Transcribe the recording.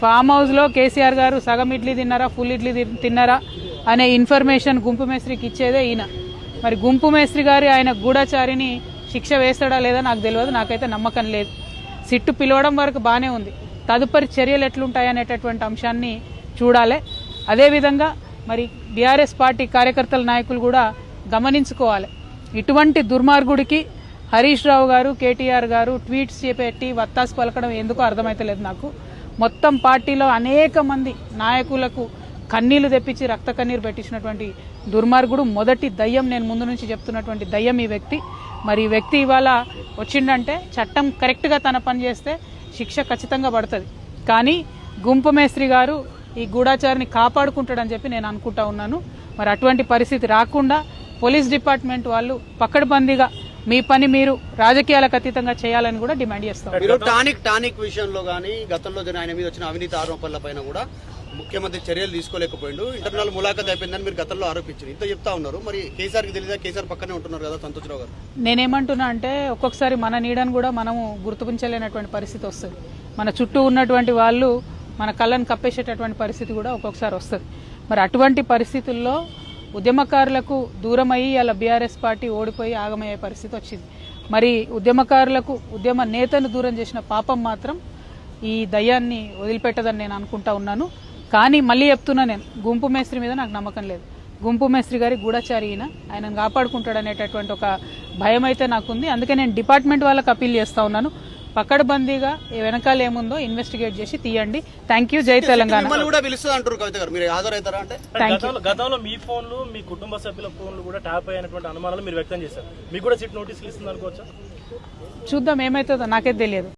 Form హౌస్లో కేసీఆర్ గారు సగం ఇడ్లీ తిన్నారా ఫుల్ ఇడ్లీ తిన్నారా అనే ఇన్ఫర్మేషన్ గుంపు మేస్త్రికి ఇచ్చేదే ఈయన. మరి గుంపు మేస్త్రి గారి ఆయన గూఢచారిని శిక్ష వేస్తాడా లేదా నాకు తెలియదు నాకైతే నమ్మకం లేదు. సిట్టు పిలవడం వరకు బాగానే ఉంది. తదుపరి చర్యలు ఎట్లుంటాయనేటటువంటి అంశాన్ని చూడాలి. అదేవిధంగా మరి బీఆర్ఎస్ పార్టీ కార్యకర్తల నాయకులు కూడా గమనించుకోవాలి. ఇటువంటి దుర్మార్గుడికి హరీష్ రావు గారు కేటీఆర్ గారు ట్వీట్స్ చేపెట్టి వత్తాసు పలకడం ఎందుకు అర్థమైతలేదు నాకు. మొత్తం పార్టీలో అనేక మంది నాయకులకు కన్నీళ్ళు తెప్పించి రక్త కన్నీరు పెట్టించినటువంటి దుర్మార్గుడు మొదటి దయ్యం నేను ముందు నుంచి చెప్తున్నటువంటి దయ్యం ఈ వ్యక్తి. మరి ఈ వ్యక్తి ఇవాళ వచ్చిండంటే చట్టం కరెక్ట్గా తన పని చేస్తే శిక్ష ఖచ్చితంగా పడుతుంది. కానీ గుంపు మేస్త్రి గారు ఈ గూఢాచారిని కాపాడుకుంటాడని చెప్పి నేను అనుకుంటా ఉన్నాను. మరి అటువంటి పరిస్థితి రాకుండా పోలీస్ డిపార్ట్మెంట్ వాళ్ళు పక్కడబందీగా మీ పని మీరు రాజకీయాలకు అతీతంగా చేయాలని కూడా డిమాండ్ చేస్తాం. మీరు టానిక్ టానిక్ విషయంలో గానీ గతంలో ఆయన మీద వచ్చిన అవినీతి ఆరోపణల పైన కూడా ముఖ్యమంత్రి చర్యలు తీసుకోలేకపోయిండు. ఇంటర్నల్ ములాఖత్ అయిపోయిందని మీరు గతంలో ఆరోపించారు ఇంత చెప్తా ఉన్నారు. మరి కేసీఆర్కి తెలియదా? కేసీఆర్ పక్కనే ఉంటున్నారు కదా సంతోష్రావు గారు. నేనేమంటున్నా అంటే ఒక్కొక్కసారి మన నీడను కూడా మనము గుర్తించలేనటువంటి పరిస్థితి వస్తుంది. మన చుట్టూ ఉన్నటువంటి వాళ్ళు మన కళ్ళను కప్పేసేటటువంటి పరిస్థితి కూడా ఒక్కొక్కసారి వస్తుంది. మరి అటువంటి పరిస్థితుల్లో ఉద్యమకారులకు దూరం అయ్యి అలా బీఆర్ఎస్ పార్టీ ఓడిపోయి ఆగమయ్యే పరిస్థితి వచ్చింది. మరి ఉద్యమకారులకు ఉద్యమ నేతను దూరం చేసిన పాపం మాత్రం ఈ దయ్యాన్ని వదిలిపెట్టదని నేను అనుకుంటా ఉన్నాను. కానీ మళ్ళీ చెప్తున్నా నేను గుంపు మేస్త్రి మీద నాకు నమ్మకం లేదు. గుంపు మేస్త్రి గారి గూఢచారి ఈయన. ఆయనను కాపాడుకుంటాడు అనేటటువంటి ఒక భయం అయితే నాకుంది. అందుకే నేను డిపార్ట్మెంట్ వాళ్ళకి అప్పీల్ చేస్తా ఉన్నాను. పక్కడబందీగా ఈ వెనకాల ఏముందో ఇన్వెస్టిగేట్ చేసి తీయండి. థ్యాంక్ యూ జై తెలంగాణ. కూడా అంటారు కవిత గారు. మీరు హాజరవుతారా అంటే? గతంలో గతంలో మీ ఫోన్లు మీ కుటుంబ సభ్యుల ఫోన్లు కూడా ట్యాప్ అయినటువంటి అనుమానాలు మీరు వ్యక్తం చేశారు. మీకు కూడా సిట్ నోటీసులు ఇస్తుంది అనుకోవచ్చా చూద్దాం ఏమవుతుందో నాకైతే తెలియదు.